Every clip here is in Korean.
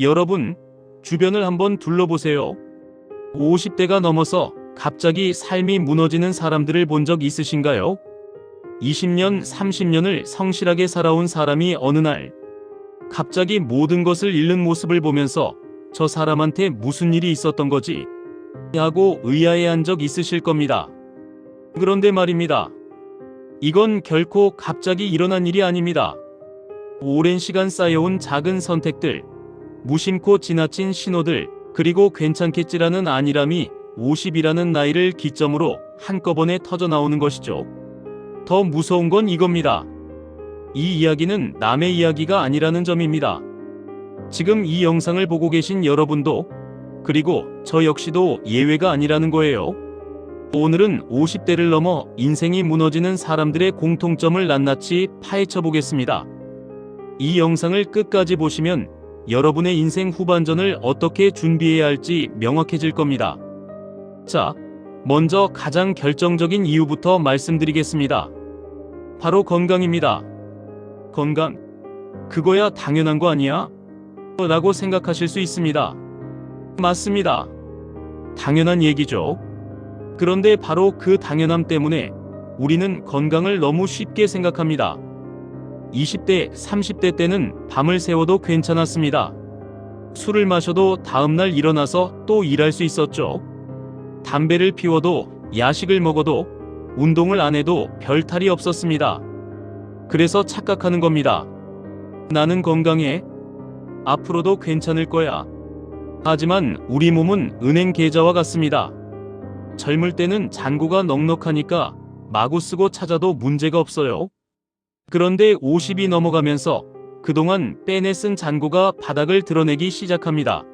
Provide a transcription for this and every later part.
여러분, 주변을 한번 둘러보세요. 50대가 넘어서 갑자기 삶이 무너지는 사람들을 본 적 있으신가요? 20년, 30년을 성실하게 살아온 사람이 어느 날 갑자기 모든 것을 잃는 모습을 보면서 저 사람한테 무슨 일이 있었던 거지? 하고 의아해한 적 있으실 겁니다. 그런데 말입니다. 이건 결코 갑자기 일어난 일이 아닙니다. 오랜 시간 쌓여온 작은 선택들, 무심코 지나친 신호들, 그리고 괜찮겠지라는 안일함이 50이라는 나이를 기점으로 한꺼번에 터져 나오는 것이죠. 더 무서운 건 이겁니다. 이 이야기는 남의 이야기가 아니라는 점입니다. 지금 이 영상을 보고 계신 여러분도 그리고 저 역시도 예외가 아니라는 거예요. 오늘은 50대를 넘어 인생이 무너지는 사람들의 공통점을 낱낱이 파헤쳐 보겠습니다. 이 영상을 끝까지 보시면 여러분의 인생 후반전을 어떻게 준비해야 할지 명확해질 겁니다. 자, 먼저 가장 결정적인 이유부터 말씀드리겠습니다. 바로 건강입니다. 건강. 그거야 당연한 거 아니야? 라고 생각하실 수 있습니다. 맞습니다. 당연한 얘기죠. 그런데 바로 그 당연함 때문에 우리는 건강을 너무 쉽게 생각합니다. 20대, 30대 때는 밤을 새워도 괜찮았습니다. 술을 마셔도 다음날 일어나서 또 일할 수 있었죠. 담배를 피워도 야식을 먹어도 운동을 안 해도 별 탈이 없었습니다. 그래서 착각하는 겁니다. 나는 건강해. 앞으로도 괜찮을 거야. 하지만 우리 몸은 은행 계좌와 같습니다. 젊을 때는 잔고가 넉넉하니까 마구 쓰고 찾아도 문제가 없어요. 그런데 50이 넘어가면서 그동안 빼내 쓴 잔고가 바닥을 드러내기 시작합니다.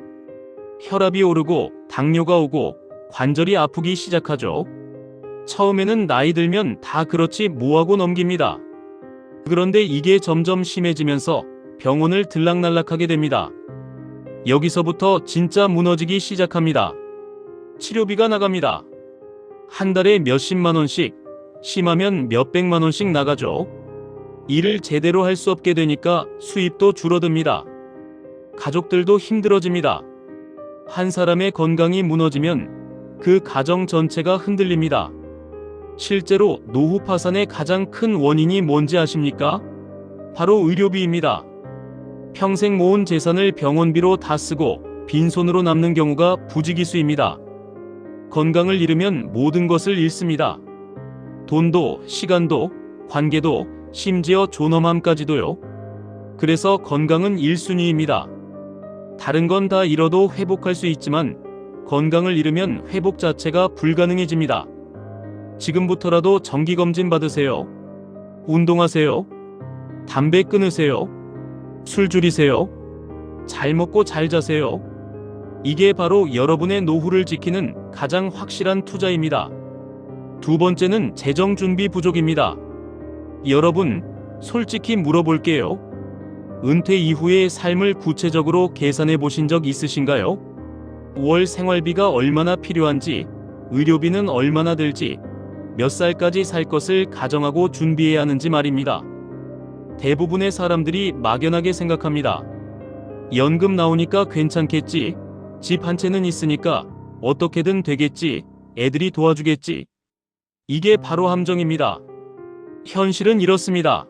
혈압이 오르고 당뇨가 오고 관절이 아프기 시작하죠. 처음에는 나이 들면 다 그렇지 뭐하고 넘깁니다. 그런데 이게 점점 심해지면서 병원을 들락날락하게 됩니다. 여기서부터 진짜 무너지기 시작합니다. 치료비가 나갑니다. 한 달에 몇십만 원씩, 심하면 몇백만 원씩 나가죠. 일을 제대로 할 수 없게 되니까 수입도 줄어듭니다. 가족들도 힘들어집니다. 한 사람의 건강이 무너지면 그 가정 전체가 흔들립니다. 실제로 노후 파산의 가장 큰 원인이 뭔지 아십니까? 바로 의료비입니다. 평생 모은 재산을 병원비로 다 쓰고 빈손으로 남는 경우가 부지기수입니다. 건강을 잃으면 모든 것을 잃습니다. 돈도, 시간도, 관계도, 심지어 존엄함까지도요. 그래서 건강은 1순위입니다. 다른 건 다 잃어도 회복할 수 있지만 건강을 잃으면 회복 자체가 불가능해집니다. 지금부터라도 정기검진 받으세요. 운동하세요. 담배 끊으세요. 술 줄이세요. 잘 먹고 잘 자세요. 이게 바로 여러분의 노후를 지키는 가장 확실한 투자입니다. 두 번째는 재정 준비 부족입니다. 여러분, 솔직히 물어볼게요. 은퇴 이후의 삶을 구체적으로 계산해 보신 적 있으신가요? 월 생활비가 얼마나 필요한지, 의료비는 얼마나 들지, 몇 살까지 살 것을 가정하고 준비해야 하는지 말입니다. 대부분의 사람들이 막연하게 생각합니다. 연금 나오니까 괜찮겠지. 집 한 채는 있으니까 어떻게든 되겠지. 애들이 도와주겠지. 이게 바로 함정입니다. 현실은 이렇습니다.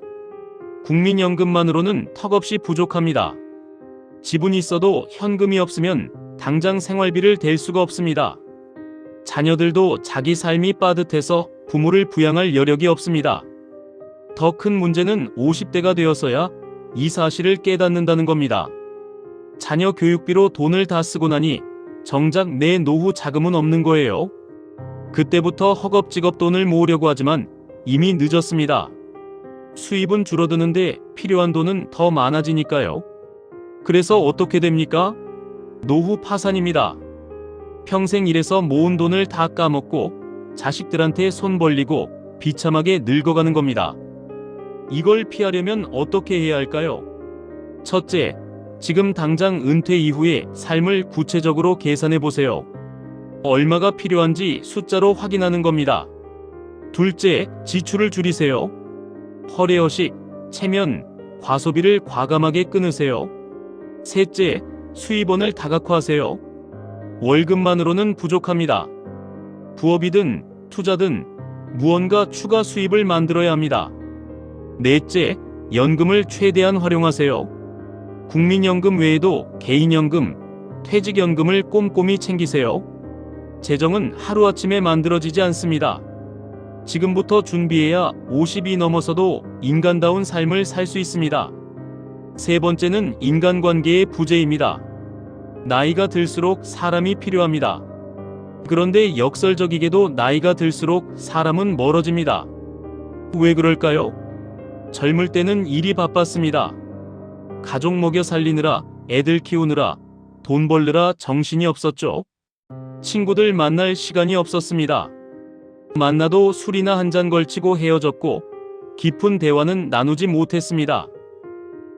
국민연금만으로는 턱없이 부족합니다. 지분이 있어도 현금이 없으면 당장 생활비를 댈 수가 없습니다. 자녀들도 자기 삶이 빠듯해서 부모를 부양할 여력이 없습니다. 더 큰 문제는 50대가 되어서야 이 사실을 깨닫는다는 겁니다. 자녀 교육비로 돈을 다 쓰고 나니 정작 내 노후 자금은 없는 거예요. 그때부터 허겁지겁 돈을 모으려고 하지만 이미 늦었습니다. 수입은 줄어드는데 필요한 돈은 더 많아지니까요. 그래서 어떻게 됩니까? 노후 파산입니다. 평생 일해서 모은 돈을 다 까먹고 자식들한테 손 벌리고 비참하게 늙어가는 겁니다. 이걸 피하려면 어떻게 해야 할까요? 첫째, 지금 당장 은퇴 이후의 삶을 구체적으로 계산해 보세요. 얼마가 필요한지 숫자로 확인하는 겁니다. 둘째, 지출을 줄이세요. 허례허식, 체면, 과소비를 과감하게 끊으세요. 셋째, 수입원을 다각화하세요. 월급만으로는 부족합니다. 부업이든 투자든 무언가 추가 수입을 만들어야 합니다. 넷째, 연금을 최대한 활용하세요. 국민연금 외에도 개인연금, 퇴직연금을 꼼꼼히 챙기세요. 재정은 하루아침에 만들어지지 않습니다. 지금부터 준비해야 50이 넘어서도 인간다운 삶을 살 수 있습니다. 세 번째는 인간관계의 부재입니다. 나이가 들수록 사람이 필요합니다. 그런데 역설적이게도 나이가 들수록 사람은 멀어집니다. 왜 그럴까요? 젊을 때는 일이 바빴습니다. 가족 먹여 살리느라, 애들 키우느라, 돈 벌느라 정신이 없었죠. 친구들 만날 시간이 없었습니다. 만나도 술이나 한 잔 걸치고 헤어졌고, 깊은 대화는 나누지 못했습니다.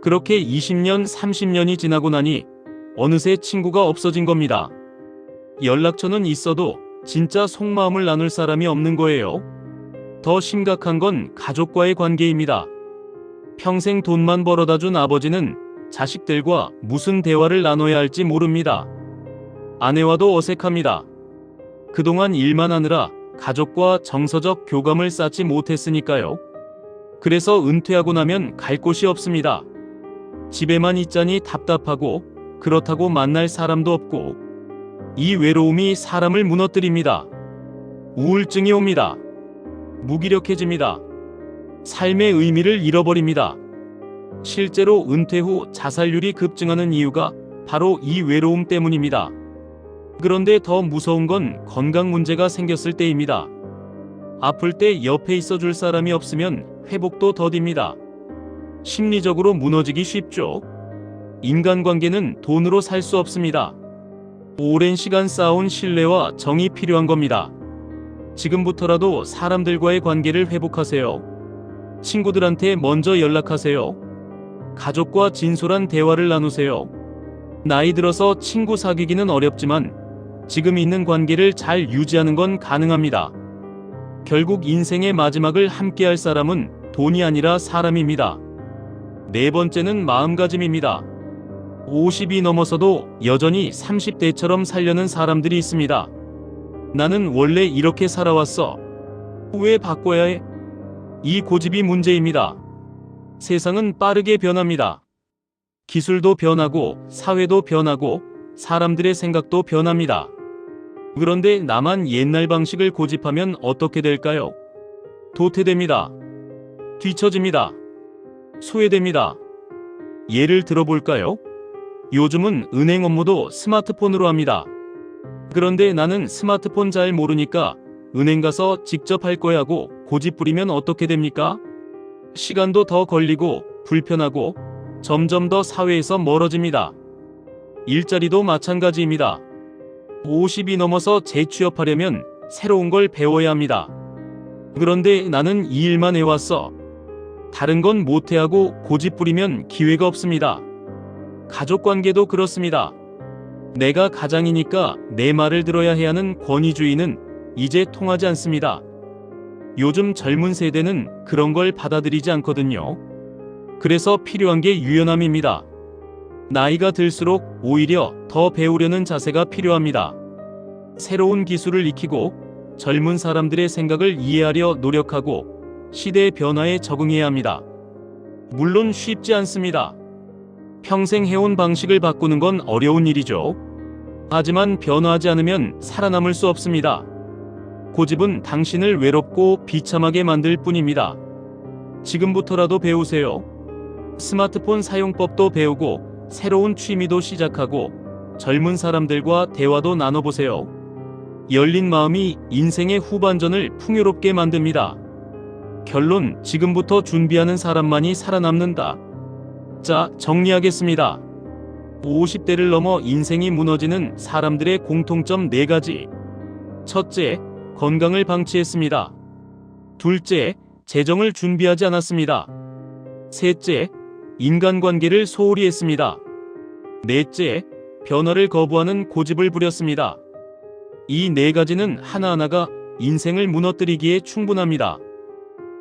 그렇게 20년, 30년이 지나고 나니 어느새 친구가 없어진 겁니다. 연락처는 있어도 진짜 속마음을 나눌 사람이 없는 거예요. 더 심각한 건 가족과의 관계입니다. 평생 돈만 벌어다 준 아버지는 자식들과 무슨 대화를 나눠야 할지 모릅니다. 아내와도 어색합니다. 그동안 일만 하느라 가족과 정서적 교감을 쌓지 못했으니까요. 그래서 은퇴하고 나면 갈 곳이 없습니다. 집에만 있자니 답답하고 그렇다고 만날 사람도 없고 이 외로움이 사람을 무너뜨립니다. 우울증이 옵니다. 무기력해집니다. 삶의 의미를 잃어버립니다. 실제로 은퇴 후 자살률이 급증하는 이유가 바로 이 외로움 때문입니다. 그런데 더 무서운 건 건강 문제가 생겼을 때입니다. 아플 때 옆에 있어 줄 사람이 없으면 회복도 더딥니다. 심리적으로 무너지기 쉽죠. 인간관계는 돈으로 살 수 없습니다. 오랜 시간 쌓아온 신뢰와 정이 필요한 겁니다. 지금부터라도 사람들과의 관계를 회복하세요. 친구들한테 먼저 연락하세요. 가족과 진솔한 대화를 나누세요. 나이 들어서 친구 사귀기는 어렵지만 지금 있는 관계를 잘 유지하는 건 가능합니다. 결국 인생의 마지막을 함께할 사람은 돈이 아니라 사람입니다. 네 번째는 마음가짐입니다. 50이 넘어서도 여전히 30대처럼 살려는 사람들이 있습니다. 나는 원래 이렇게 살아왔어. 왜 바꿔야 해? 이 고집이 문제입니다. 세상은 빠르게 변합니다. 기술도 변하고 사회도 변하고 사람들의 생각도 변합니다. 그런데 나만 옛날 방식을 고집하면 어떻게 될까요? 도태됩니다. 뒤처집니다. 소외됩니다. 예를 들어볼까요? 요즘은 은행 업무도 스마트폰으로 합니다. 그런데 나는 스마트폰 잘 모르니까 은행 가서 직접 할 거야 하고 고집 부리면 어떻게 됩니까? 시간도 더 걸리고 불편하고 점점 더 사회에서 멀어집니다. 일자리도 마찬가지입니다. 50이 넘어서 재취업하려면 새로운 걸 배워야 합니다. 그런데 나는 이 일만 해왔어. 다른 건 못해하고 고집 부리면 기회가 없습니다. 가족 관계도 그렇습니다. 내가 가장이니까 내 말을 들어야 해 하는 권위주의는 이제 통하지 않습니다. 요즘 젊은 세대는 그런 걸 받아들이지 않거든요. 그래서 필요한 게 유연함입니다. 나이가 들수록 오히려 더 배우려는 자세가 필요합니다. 새로운 기술을 익히고 젊은 사람들의 생각을 이해하려 노력하고 시대의 변화에 적응해야 합니다. 물론 쉽지 않습니다. 평생 해온 방식을 바꾸는 건 어려운 일이죠. 하지만 변화하지 않으면 살아남을 수 없습니다. 고집은 당신을 외롭고 비참하게 만들 뿐입니다. 지금부터라도 배우세요. 스마트폰 사용법도 배우고 새로운 취미도 시작하고 젊은 사람들과 대화도 나눠보세요. 열린 마음이 인생의 후반전을 풍요롭게 만듭니다. 결론, 지금부터 준비하는 사람만이 살아남는다. 자, 정리하겠습니다. 50대를 넘어 인생이 무너지는 사람들의 공통점 4가지. 첫째, 건강을 방치했습니다. 둘째, 재정을 준비하지 않았습니다. 셋째, 인간관계를 소홀히 했습니다. 넷째, 변화를 거부하는 고집을 부렸습니다. 이 네 가지는 하나하나가 인생을 무너뜨리기에 충분합니다.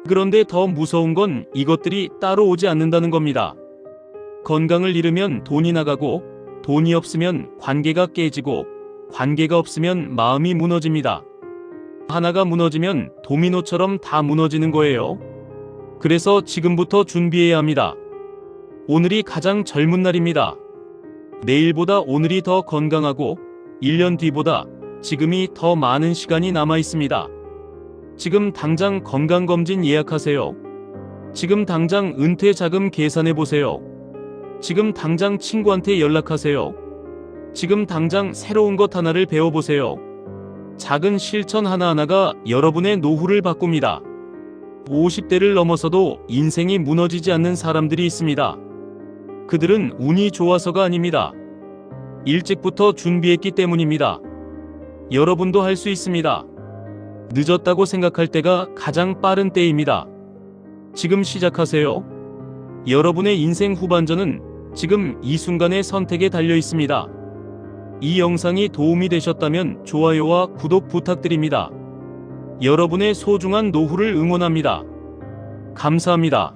그런데 더 무서운 건 이것들이 따로 오지 않는다는 겁니다. 건강을 잃으면 돈이 나가고 돈이 없으면 관계가 깨지고 관계가 없으면 마음이 무너집니다. 하나가 무너지면 도미노처럼 다 무너지는 거예요. 그래서 지금부터 준비해야 합니다. 오늘이 가장 젊은 날입니다. 내일보다 오늘이 더 건강하고 1년 뒤보다 지금이 더 많은 시간이 남아 있습니다. 지금 당장 건강검진 예약하세요. 지금 당장 은퇴 자금 계산해 보세요. 지금 당장 친구한테 연락하세요. 지금 당장 새로운 것 하나를 배워보세요. 작은 실천 하나하나가 여러분의 노후를 바꿉니다. 50대를 넘어서도 인생이 무너지지 않는 사람들이 있습니다. 그들은 운이 좋아서가 아닙니다. 일찍부터 준비했기 때문입니다. 여러분도 할 수 있습니다. 늦었다고 생각할 때가 가장 빠른 때입니다. 지금 시작하세요. 여러분의 인생 후반전은 지금 이 순간의 선택에 달려 있습니다. 이 영상이 도움이 되셨다면 좋아요와 구독 부탁드립니다. 여러분의 소중한 노후를 응원합니다. 감사합니다.